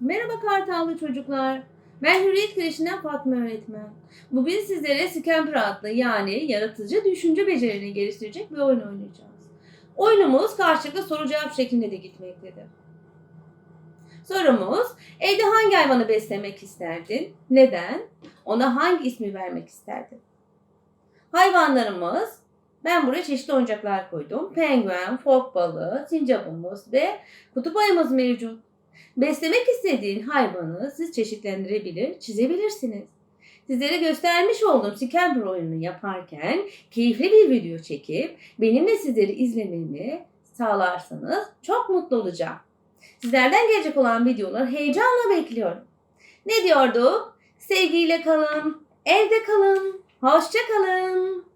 Merhaba Kartallı çocuklar. Ben Hürriyet Kreşi'nden Fatma öğretmen. Bugün sizlere Scamper adlı yani yaratıcı düşünce becerilerini geliştirecek bir oyun oynayacağız. Oyunumuz karşılıklı soru cevap şeklinde de gitmektedir. Sorumuz, evde hangi hayvanı beslemek isterdin? Neden? Ona hangi ismi vermek isterdin? Hayvanlarımız, ben buraya çeşitli oyuncaklar koydum. Penguen, fok balığı, sincapımız ve kutup ayımız mevcut. Beslemek istediğin hayvanı siz çeşitlendirebilir, çizebilirsiniz. Sizlere göstermiş olduğum Scamper oyununu yaparken keyifli bir video çekip benimle sizleri izlememi sağlarsanız çok mutlu olacağım. Sizlerden gelecek olan videoları heyecanla bekliyorum. Ne diyorduk? Sevgiyle kalın, evde kalın, hoşça kalın.